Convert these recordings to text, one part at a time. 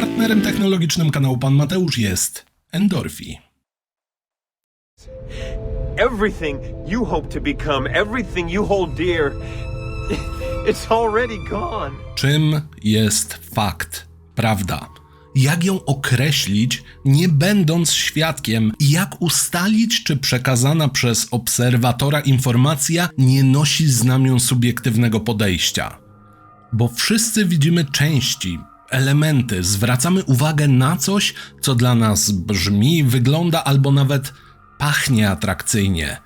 Partnerem technologicznym kanału Pan Mateusz jest Endorfi. Everything you hope to become, everything you hold dear, it's already gone. Czym jest fakt, prawda? Jak ją określić, nie będąc świadkiem? Jak ustalić, czy przekazana przez obserwatora informacja nie nosi znamion subiektywnego podejścia? Bo wszyscy widzimy części, elementy, zwracamy uwagę na coś, co dla nas brzmi, wygląda albo nawet pachnie atrakcyjnie.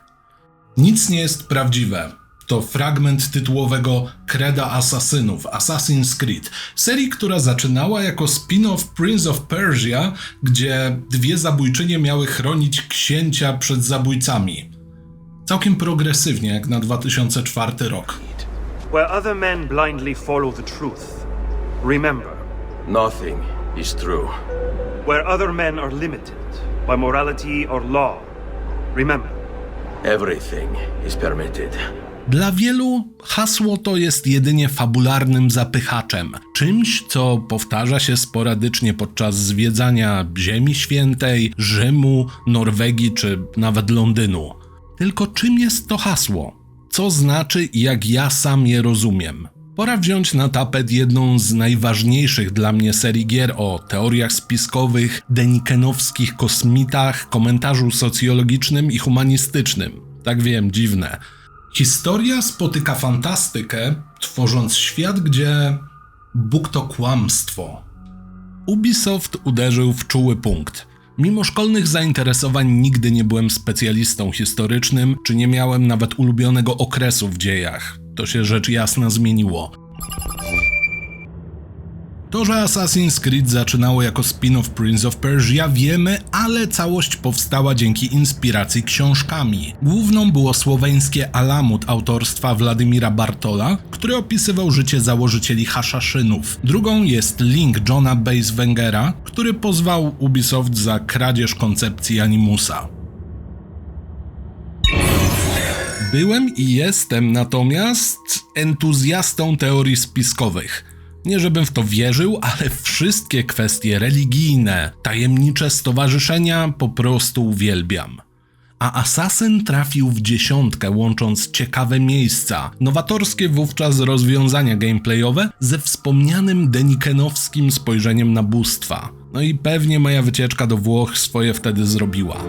Nic nie jest prawdziwe. To fragment tytułowego Kreda Asasynów, Assassin's Creed, serii, która zaczynała jako spin-off Prince of Persia, gdzie dwie zabójczynie miały chronić księcia przed zabójcami. Całkiem progresywnie, jak na 2004 rok. Where other men blindly follow the truth, remember, Nothing is true. where other men are limited by morality or law, remember, Everything is permitted. Dla wielu hasło to jest jedynie fabularnym zapychaczem, czymś, co powtarza się sporadycznie podczas zwiedzania Ziemi Świętej, Rzymu, Norwegii czy nawet Londynu. Tylko czym jest to hasło? Co znaczy i jak ja sam je rozumiem? Pora wziąć na tapet jedną z najważniejszych dla mnie serii gier o teoriach spiskowych, denikenowskich kosmitach, komentarzu socjologicznym i humanistycznym. Tak wiem, dziwne. Historia spotyka fantastykę, tworząc świat, gdzie Bóg to kłamstwo. Ubisoft uderzył w czuły punkt. Mimo szkolnych zainteresowań nigdy nie byłem specjalistą historycznym, czy nie miałem nawet ulubionego okresu w dziejach. To się rzecz jasna zmieniło. To, że Assassin's Creed zaczynało jako spin-off Prince of Persia wiemy, ale całość powstała dzięki inspiracji książkami. Główną było słoweńskie Alamut autorstwa Władimira Bartola, który opisywał życie założycieli Haszaszynów. Drugą jest Link Johna Basewengera, który pozwał Ubisoft za kradzież koncepcji Animusa. Byłem i jestem natomiast entuzjastą teorii spiskowych. Nie żebym w to wierzył, ale wszystkie kwestie religijne, tajemnicze stowarzyszenia po prostu uwielbiam. A Asasyn trafił w dziesiątkę, łącząc ciekawe miejsca, nowatorskie wówczas rozwiązania gameplayowe ze wspomnianym denikenowskim spojrzeniem na bóstwa. No i pewnie moja wycieczka do Włoch swoje wtedy zrobiła.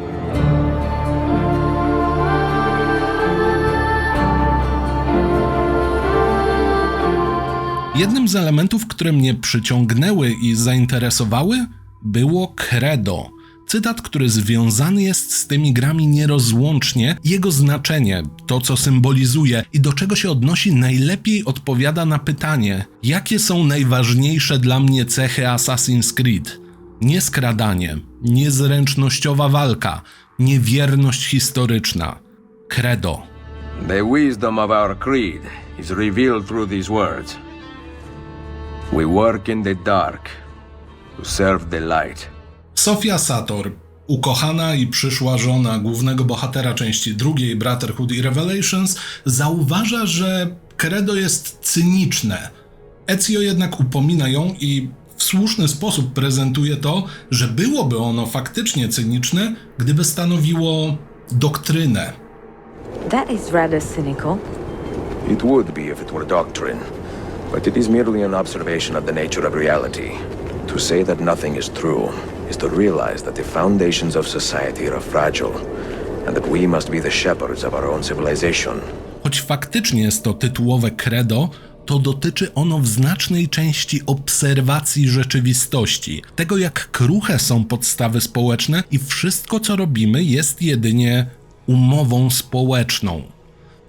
Jednym z elementów, które mnie przyciągnęły i zainteresowały, było credo. Cytat, który związany jest z tymi grami nierozłącznie, jego znaczenie, to co symbolizuje i do czego się odnosi, najlepiej odpowiada na pytanie, jakie są najważniejsze dla mnie cechy Assassin's Creed. Nie skradanie, niezręcznościowa walka, niewierność historyczna. Credo. The wisdom of our creed is revealed through these words. We work in the dark to serve the light. Sofia Sator, ukochana i przyszła żona głównego bohatera części drugiej Brotherhood i Revelations, zauważa, że Credo jest cyniczne. Ezio jednak upomina ją i w słuszny sposób prezentuje to, że byłoby ono faktycznie cyniczne, gdyby stanowiło doktrynę. That is rather cynical. It would be if it were doctrine, but it is merely an observation of the nature of reality. To say that nothing is true is to realize that the foundations of society are fragile and that we must be the shepherds of our own civilization. Choć faktycznie jest to tytułowe credo, to dotyczy ono w znacznej części obserwacji rzeczywistości, tego jak kruche są podstawy społeczne i wszystko co robimy jest jedynie umową społeczną.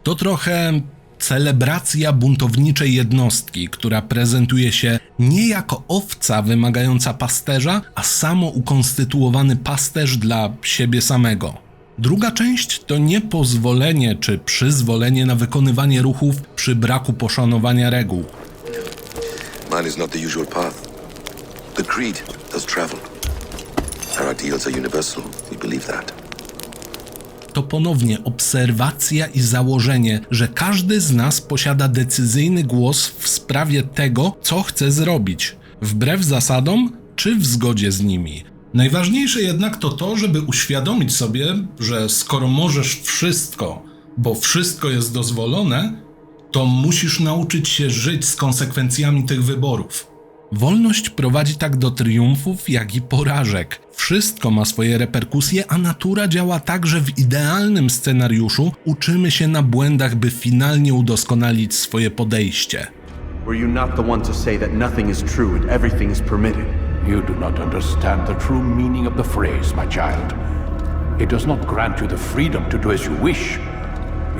To trochę celebracja buntowniczej jednostki, która prezentuje się nie jako owca wymagająca pasterza, a samo ukonstytuowany pasterz dla siebie samego. Druga część to niepozwolenie czy przyzwolenie na wykonywanie ruchów przy braku poszanowania reguł. Mine is not the usual path. The creed does travel. Our ideals are universal. We believe that. To ponownie obserwacja i założenie, że każdy z nas posiada decyzyjny głos w sprawie tego, co chce zrobić. Wbrew zasadom, czy w zgodzie z nimi. Najważniejsze jednak to to, żeby uświadomić sobie, że skoro możesz wszystko, bo wszystko jest dozwolone, to musisz nauczyć się żyć z konsekwencjami tych wyborów. Wolność prowadzi tak do triumfów, jak i porażek. Wszystko ma swoje reperkusje, a natura działa tak, że w idealnym scenariuszu uczymy się na błędach, by finalnie udoskonalić swoje podejście. Were you not the one to say that nothing is true and everything is permitted? You do not understand the true meaning of the phrase, my child. It does not grant you the freedom to do as you wish.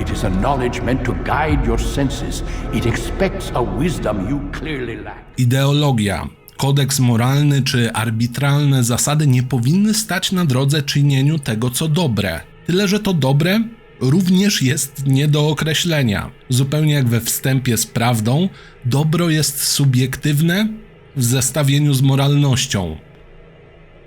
It is a knowledge meant to guide your senses. It expects a wisdom you clearly lack. Ideologia, kodeks moralny czy arbitralne zasady nie powinny stać na drodze czynieniu tego, co dobre. Tyle, że to dobre również jest nie do określenia. Zupełnie jak we wstępie z prawdą, dobro jest subiektywne w zestawieniu z moralnością.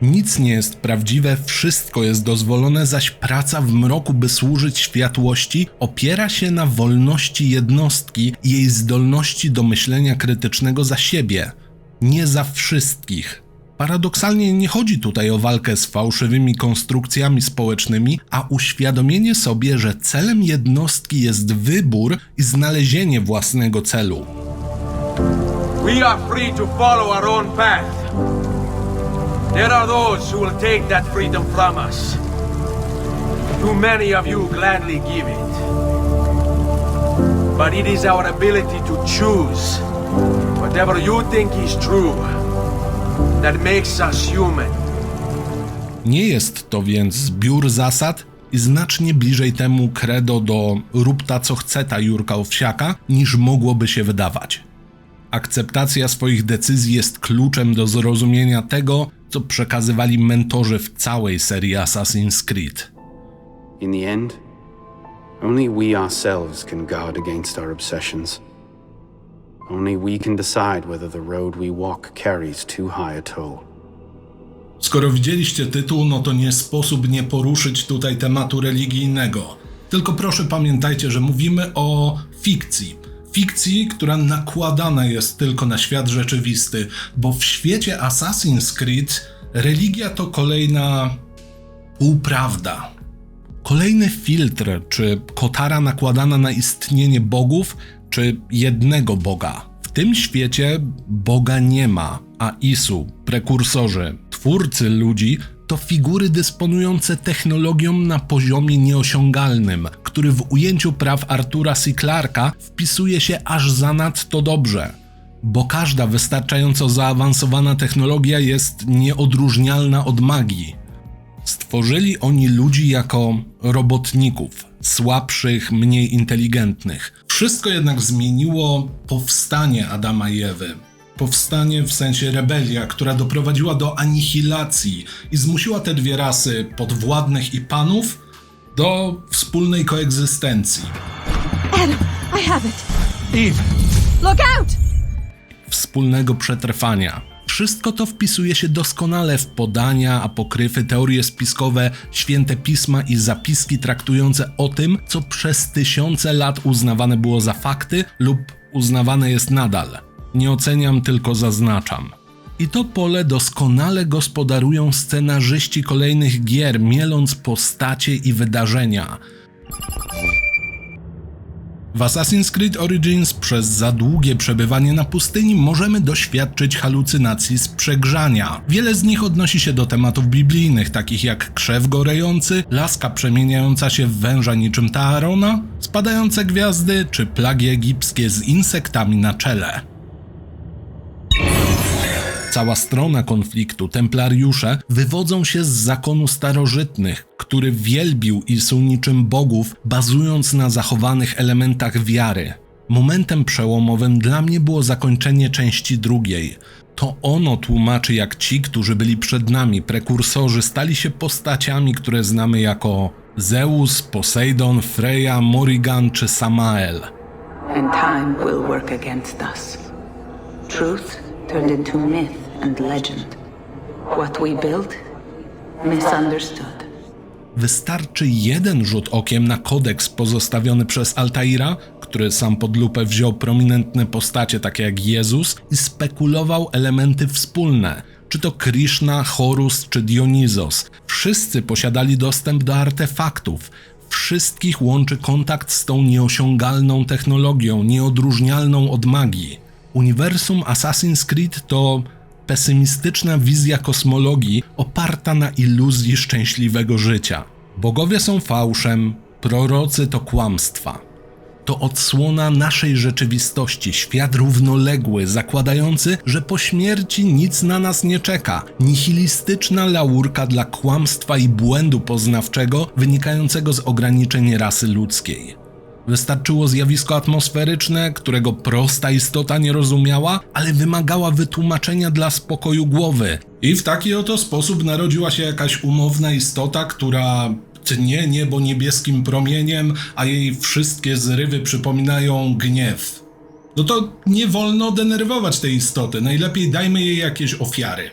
Nic nie jest prawdziwe, wszystko jest dozwolone, zaś praca w mroku, by służyć światłości, opiera się na wolności jednostki i jej zdolności do myślenia krytycznego za siebie, nie za wszystkich. Paradoksalnie nie chodzi tutaj o walkę z fałszywymi konstrukcjami społecznymi, a uświadomienie sobie, że celem jednostki jest wybór i znalezienie własnego celu. We are free to follow our own path. There are those who will take that freedom from us. Too many of you gladly give it. But it is our ability to choose whatever you think is true that makes us human. Nie jest to więc zbiór zasad i znacznie bliżej temu credo do rób ta co chce ta Jurka Owsiaka, niż mogłoby się wydawać. Akceptacja swoich decyzji jest kluczem do zrozumienia tego, co przekazywali mentorzy w całej serii Assassin's Creed. In the end, only we ourselves can guard against our obsessions. Only we can decide whether the road we walk carries too high a toll. Skoro widzieliście tytuł, no to nie sposób nie poruszyć tutaj tematu religijnego. Tylko proszę pamiętajcie, że mówimy o fikcji. Fikcji, która nakładana jest tylko na świat rzeczywisty, bo w świecie Assassin's Creed religia to kolejna półprawda. Kolejny filtr, czy kotara nakładana na istnienie bogów, czy jednego Boga. W tym świecie Boga nie ma, a Isu, prekursorzy, twórcy ludzi, to figury dysponujące technologią na poziomie nieosiągalnym, który w ujęciu praw Artura C. Clarka wpisuje się aż zanadto dobrze. Bo każda wystarczająco zaawansowana technologia jest nieodróżnialna od magii. Stworzyli oni ludzi jako robotników, słabszych, mniej inteligentnych. Wszystko jednak zmieniło powstanie Adama i Ewy. Powstanie w sensie rebelia, która doprowadziła do anihilacji i zmusiła te dwie rasy podwładnych i panów do wspólnej koegzystencji. Adam, I have it. Eve, Look out! wspólnego przetrwania. Wszystko to wpisuje się doskonale w podania, apokryfy, teorie spiskowe, święte pisma i zapiski traktujące o tym, co przez tysiące lat uznawane było za fakty lub uznawane jest nadal. Nie oceniam, tylko zaznaczam. I to pole doskonale gospodarują scenarzyści kolejnych gier, mieląc postacie i wydarzenia. W Assassin's Creed Origins przez za długie przebywanie na pustyni możemy doświadczyć halucynacji z przegrzania. Wiele z nich odnosi się do tematów biblijnych, takich jak krzew gorejący, laska przemieniająca się w węża niczym Taarona, spadające gwiazdy czy plagi egipskie z insektami na czele. Cała strona konfliktu, templariusze, wywodzą się z zakonu starożytnych, który wielbił Isu niczym bogów, bazując na zachowanych elementach wiary. Momentem przełomowym dla mnie było zakończenie części drugiej. To ono tłumaczy, jak ci, którzy byli przed nami, prekursorzy, stali się postaciami, które znamy jako Zeus, Poseidon, Freya, Morrigan czy Samael. and time will work against us. Truth turned into myth and legend. What we built, misunderstood. Wystarczy jeden rzut okiem na kodeks pozostawiony przez Altaira, który sam pod lupę wziął prominentne postacie takie jak Jezus i spekulował elementy wspólne. czy to Krishna, Horus czy Dionizos. Wszyscy posiadali dostęp do artefaktów. Wszystkich łączy kontakt z tą nieosiągalną technologią, nieodróżnialną od magii. Uniwersum Assassin's Creed to pesymistyczna wizja kosmologii oparta na iluzji szczęśliwego życia. Bogowie są fałszem, prorocy to kłamstwa. To odsłona naszej rzeczywistości, świat równoległy, zakładający, że po śmierci nic na nas nie czeka. Nihilistyczna laurka dla kłamstwa i błędu poznawczego wynikającego z ograniczeń rasy ludzkiej. Wystarczyło zjawisko atmosferyczne, którego prosta istota nie rozumiała, ale wymagała wytłumaczenia dla spokoju głowy. I w taki oto sposób narodziła się jakaś umowna istota, która tnie niebo niebieskim promieniem, a jej wszystkie zrywy przypominają gniew. No to nie wolno denerwować tej istoty, najlepiej dajmy jej jakieś ofiary.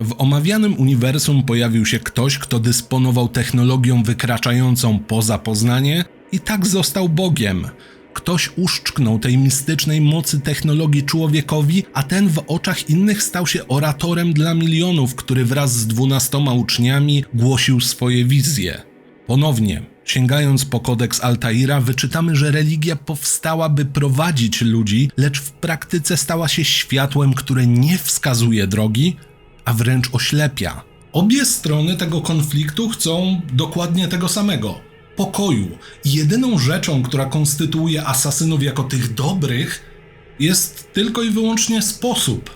W omawianym uniwersum pojawił się ktoś, kto dysponował technologią wykraczającą poza poznanie i tak został Bogiem. Ktoś uszczknął tej mistycznej mocy technologii człowiekowi, a ten w oczach innych stał się oratorem dla milionów, który wraz z dwunastoma uczniami głosił swoje wizje. Ponownie, sięgając po kodeks Altaira, wyczytamy, że religia powstała, by prowadzić ludzi, lecz w praktyce stała się światłem, które nie wskazuje drogi, a wręcz oślepia. Obie strony tego konfliktu chcą dokładnie tego samego pokoju. I jedyną rzeczą, która konstytuuje asasynów jako tych dobrych, jest tylko i wyłącznie sposób.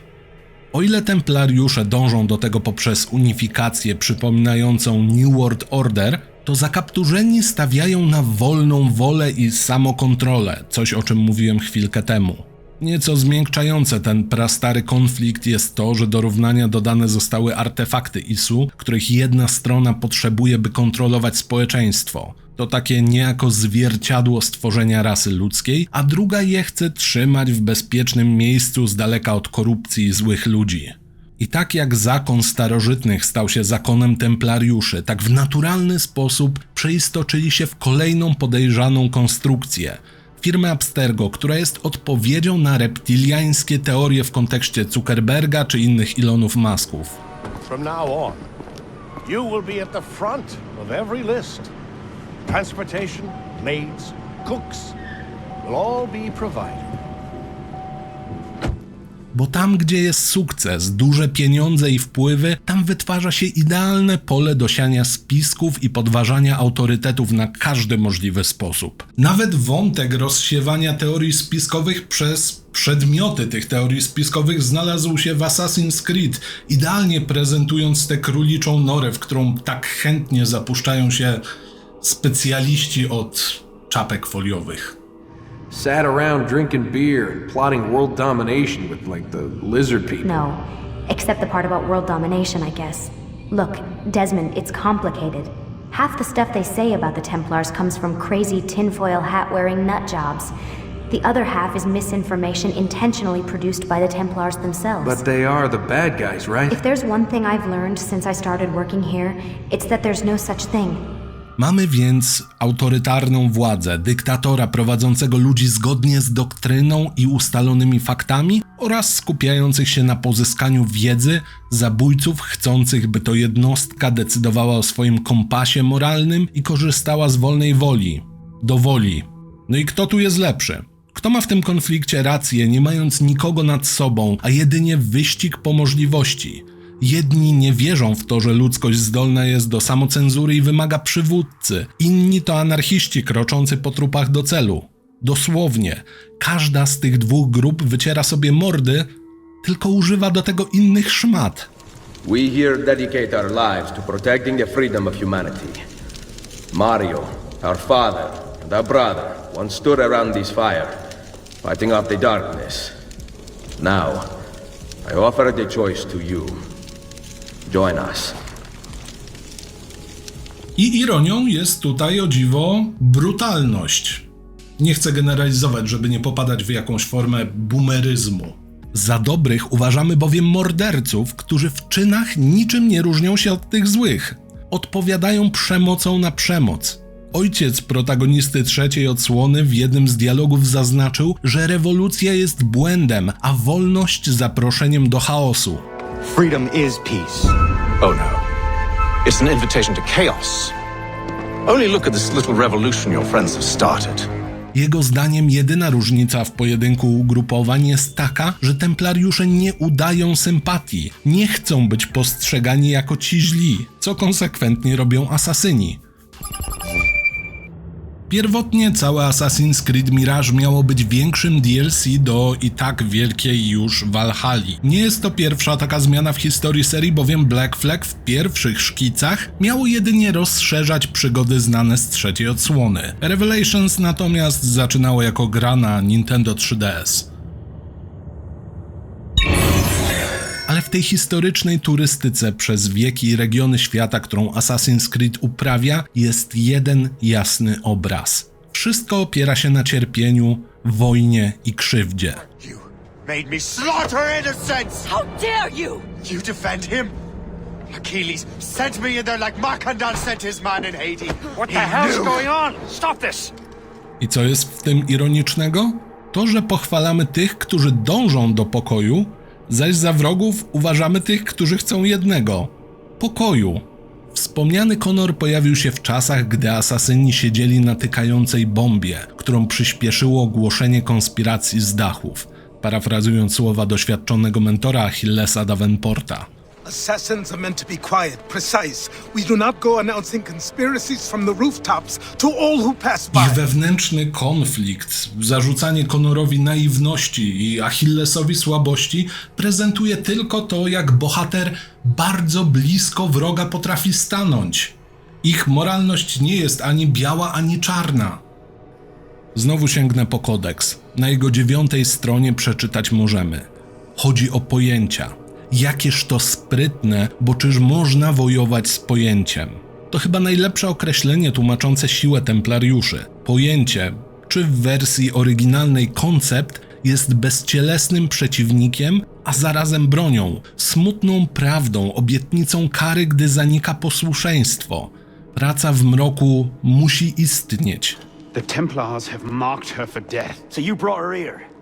O ile templariusze dążą do tego poprzez unifikację przypominającą New World Order, to zakapturzeni stawiają na wolną wolę i samokontrolę, coś o czym mówiłem chwilkę temu. Nieco zmiękczające ten prastary konflikt jest to, że do równania dodane zostały artefakty ISU, których jedna strona potrzebuje, by kontrolować społeczeństwo. To takie niejako zwierciadło stworzenia rasy ludzkiej, a druga je chce trzymać w bezpiecznym miejscu z daleka od korupcji i złych ludzi. I tak jak zakon starożytnych stał się zakonem templariuszy, tak w naturalny sposób przeistoczyli się w kolejną podejrzaną konstrukcję firmę Abstergo, która jest odpowiedzią na reptiliańskie teorie w kontekście Zuckerberga czy innych Elonów Masków. From now on, you will be at the front of every list. Transportation, maids, cooks will all be provided. Bo tam, gdzie jest sukces, duże pieniądze i wpływy, tam wytwarza się idealne pole do siania spisków i podważania autorytetów na każdy możliwy sposób. Nawet wątek rozsiewania teorii spiskowych przez przedmioty tych teorii spiskowych znalazł się w Assassin's Creed, idealnie prezentując tę króliczą norę, w którą tak chętnie zapuszczają się specjaliści od czapek foliowych. Sat around drinking beer and plotting world domination with, like, the lizard people. No. Except the part about world domination, I guess. Look, Desmond, it's complicated. Half the stuff they say about the Templars comes from crazy tinfoil hat wearing nut jobs. The other half is misinformation intentionally produced by the Templars themselves. But they are the bad guys, right? if there's one thing I've learned since I started working here, it's that there's no such thing. Mamy więc autorytarną władzę, dyktatora prowadzącego ludzi zgodnie z doktryną i ustalonymi faktami oraz skupiających się na pozyskaniu wiedzy, zabójców chcących, by to jednostka decydowała o swoim kompasie moralnym i korzystała z wolnej woli. Do woli. No i kto tu jest lepszy? Kto ma w tym konflikcie rację, nie mając nikogo nad sobą, a jedynie wyścig po możliwości? Jedni nie wierzą w to, że ludzkość zdolna jest do samocenzury i wymaga przywódcy, inni to anarchiści kroczący po trupach do celu. Dosłownie, każda z tych dwóch grup wyciera sobie mordy, tylko używa do tego innych szmat. We here dedicate our lives to protecting the freedom of humanity. Mario, our father, and our brother once stood around this fire, fighting off the darkness. Now, I offer the choice to you. Join us. I ironią jest tutaj o dziwo brutalność. Nie chcę generalizować, żeby nie popadać w jakąś formę boomeryzmu. Za dobrych uważamy bowiem morderców, którzy w czynach niczym nie różnią się od tych złych. Odpowiadają przemocą na przemoc. Ojciec protagonisty trzeciej odsłony w jednym z dialogów zaznaczył, że rewolucja jest błędem, a wolność zaproszeniem do chaosu. Freedom is peace. Oh no. It's an invitation to chaos. Only look at this little revolution your friends have started. Jego zdaniem jedyna różnica w pojedynku ugrupowań jest taka, że templariusze nie udają sympatii, nie chcą być postrzegani jako ci źli, co konsekwentnie robią asasyni. Pierwotnie całe Assassin's Creed Mirage miało być większym DLC do i tak wielkiej już Valhalla. Nie jest to pierwsza taka zmiana w historii serii, bowiem Black Flag w pierwszych szkicach miało jedynie rozszerzać przygody znane z trzeciej odsłony. Revelations natomiast zaczynało jako gra na Nintendo 3DS. Ale w tej historycznej turystyce przez wieki i regiony świata, którą Assassin's Creed uprawia, jest jeden jasny obraz. Wszystko opiera się na cierpieniu, wojnie i krzywdzie. Made me slaughter innocents! How dare you! You defend him? Achilles sent me in there like Markandal sent his man in Haiti. What He the hell's going on? Stop this! I co jest w tym ironicznego? To, że pochwalamy tych, którzy dążą do pokoju, zaś za wrogów uważamy tych, którzy chcą jednego pokoju. Wspomniany Konor pojawił się w czasach, gdy asasyni siedzieli na tykającej bombie, którą przyspieszyło ogłoszenie konspiracji z dachów, parafrazując słowa doświadczonego mentora Achillesa Davenporta. Assassins are meant to be quiet, precise. We do not go announcing conspiracies from the rooftops to all who pass by. Ich wewnętrzny konflikt, zarzucanie Conorowi naiwności i Achillesowi słabości prezentuje tylko to, jak bohater bardzo blisko wroga potrafi stanąć. Ich moralność nie jest ani biała, ani czarna. Znowu sięgnę po kodeks. Na jego dziewiątej stronie przeczytać możemy. Chodzi o pojęcia. Jakież to sprytne, bo czyż można wojować z pojęciem? To chyba najlepsze określenie tłumaczące siłę templariuszy. Pojęcie, czy w wersji oryginalnej koncept, jest bezcielesnym przeciwnikiem, a zarazem bronią, smutną prawdą, obietnicą kary, gdy zanika posłuszeństwo. Praca w mroku musi istnieć. The Templars have marked her for death. So you brought her here?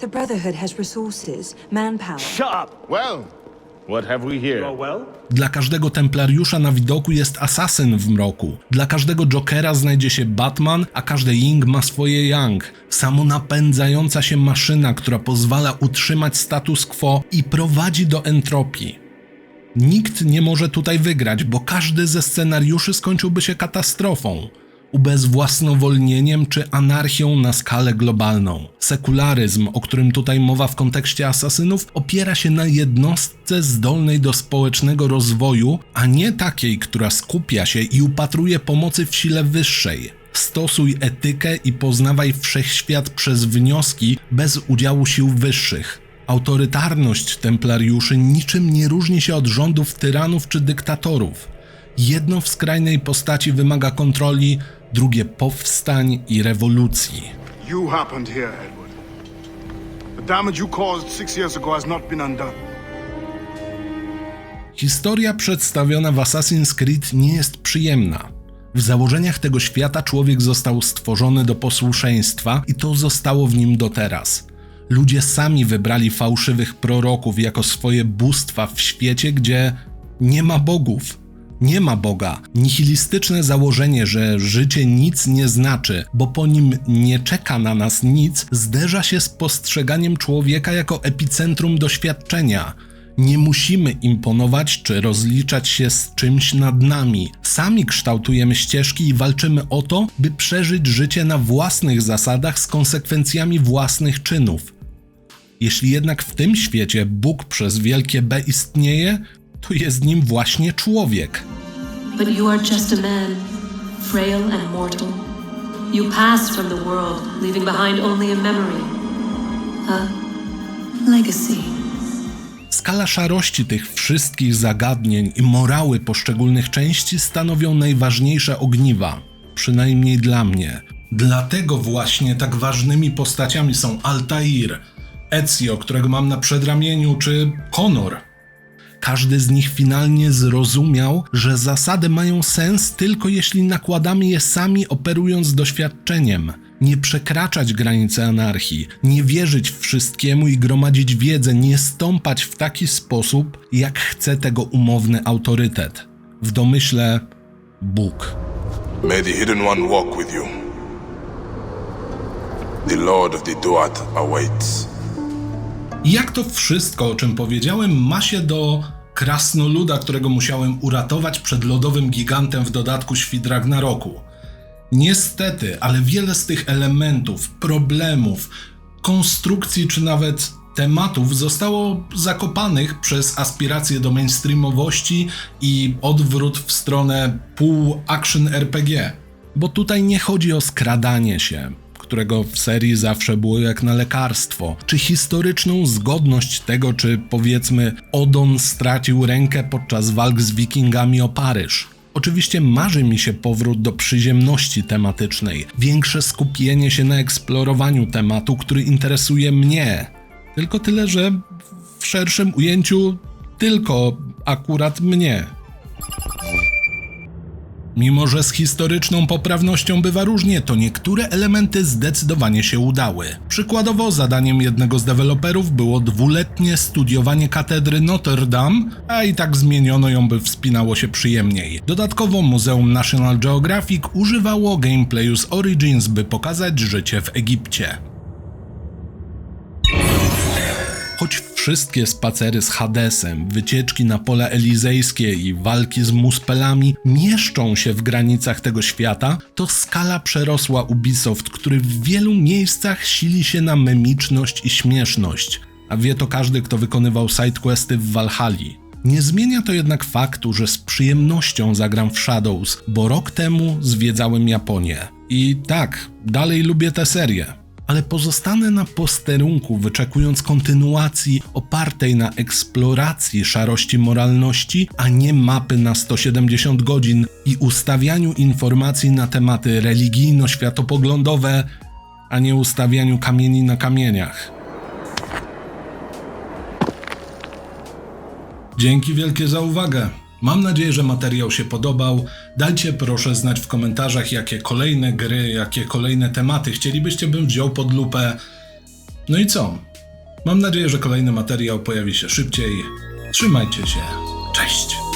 The Brotherhood has resources, manpower. Shut up! Well, what have we here? Well? Dla każdego templariusza na widoku jest asasyn w mroku. Dla każdego Jokera znajdzie się Batman, a każdy Ying ma swoje Yang. Samonapędzająca się maszyna, która pozwala utrzymać status quo i prowadzi do entropii. Nikt nie może tutaj wygrać, bo każdy ze scenariuszy skończyłby się katastrofą. Ubezwłasnowolnieniem czy anarchią na skalę globalną. Sekularyzm, o którym tutaj mowa w kontekście asasynów, opiera się na jednostce zdolnej do społecznego rozwoju, a nie takiej, która skupia się i upatruje pomocy w sile wyższej. Stosuj etykę i poznawaj wszechświat przez wnioski bez udziału sił wyższych. Autorytarność templariuszy niczym nie różni się od rządów tyranów czy dyktatorów. Jedno w skrajnej postaci wymaga kontroli, drugie powstań i rewolucji. You happened here, Edward. The damage you caused six years ago has not been undone. Historia przedstawiona w Assassin's Creed nie jest przyjemna. W założeniach tego świata człowiek został stworzony do posłuszeństwa i to zostało w nim do teraz. Ludzie sami wybrali fałszywych proroków jako swoje bóstwa w świecie, gdzie nie ma bogów. Nie ma Boga. Nihilistyczne założenie, że życie nic nie znaczy, bo po nim nie czeka na nas nic, zderza się z postrzeganiem człowieka jako epicentrum doświadczenia. Nie musimy imponować czy rozliczać się z czymś nad nami. Sami kształtujemy ścieżki i walczymy o to, by przeżyć życie na własnych zasadach z konsekwencjami własnych czynów. Jeśli jednak w tym świecie Bóg przez wielkie B istnieje, to jest nim właśnie człowiek. But you are just a man, frail and mortal. You pass from the world, leaving behind only a memory. A legacy. Skala szarości tych wszystkich zagadnień i morały poszczególnych części stanowią najważniejsze ogniwa, przynajmniej dla mnie. Dlatego właśnie tak ważnymi postaciami są Altair, Ezio, którego mam na przedramieniu, czy Conor. Każdy z nich finalnie zrozumiał, że zasady mają sens tylko jeśli nakładamy je sami operując doświadczeniem. Nie przekraczać granicy anarchii, nie wierzyć wszystkiemu i gromadzić wiedzę, nie stąpać w taki sposób, jak chce tego umowny autorytet. W domyśle Bóg. May the Hidden One walk with you. The Lord of the Duat awaits. Jak to wszystko, o czym powiedziałem, ma się do krasnoluda, którego musiałem uratować przed lodowym gigantem w dodatku Świt Ragnaroku? Niestety, ale wiele z tych elementów, problemów, konstrukcji czy nawet tematów zostało zakopanych przez aspiracje do mainstreamowości i odwrót w stronę pół action RPG. Bo tutaj nie chodzi o skradanie się, którego w serii zawsze było jak na lekarstwo, czy historyczną zgodność tego, czy powiedzmy Odon stracił rękę podczas walk z wikingami o Paryż. Oczywiście marzy mi się powrót do przyziemności tematycznej, większe skupienie się na eksplorowaniu tematu, który interesuje mnie. Tylko tyle, że w szerszym ujęciu tylko akurat mnie. Mimo, że z historyczną poprawnością bywa różnie, to niektóre elementy zdecydowanie się udały. Przykładowo zadaniem jednego z deweloperów było dwuletnie studiowanie katedry Notre Dame, a i tak zmieniono ją, by wspinało się przyjemniej. Dodatkowo Muzeum National Geographic używało gameplayu z Origins, by pokazać życie w Egipcie. Choć wszystkie spacery z Hadesem, wycieczki na pola elizejskie i walki z muspelami mieszczą się w granicach tego świata, to skala przerosła Ubisoft, który w wielu miejscach sili się na memiczność i śmieszność. A wie to każdy, kto wykonywał sidequesty w Valhalla. Nie zmienia to jednak faktu, że z przyjemnością zagram w Shadows, bo rok temu zwiedzałem Japonię. I tak, dalej lubię tę serię ale pozostanę na posterunku, wyczekując kontynuacji opartej na eksploracji szarości moralności, a nie mapy na 170 godzin i ustawianiu informacji na tematy religijno-światopoglądowe, a nie ustawianiu kamieni na kamieniach. Dzięki wielkie za uwagę. Mam nadzieję, że materiał się podobał. Dajcie proszę znać w komentarzach, jakie kolejne gry, jakie kolejne tematy chcielibyście, bym wziął pod lupę. No i co? Mam nadzieję, że kolejny materiał pojawi się szybciej. Trzymajcie się. Cześć!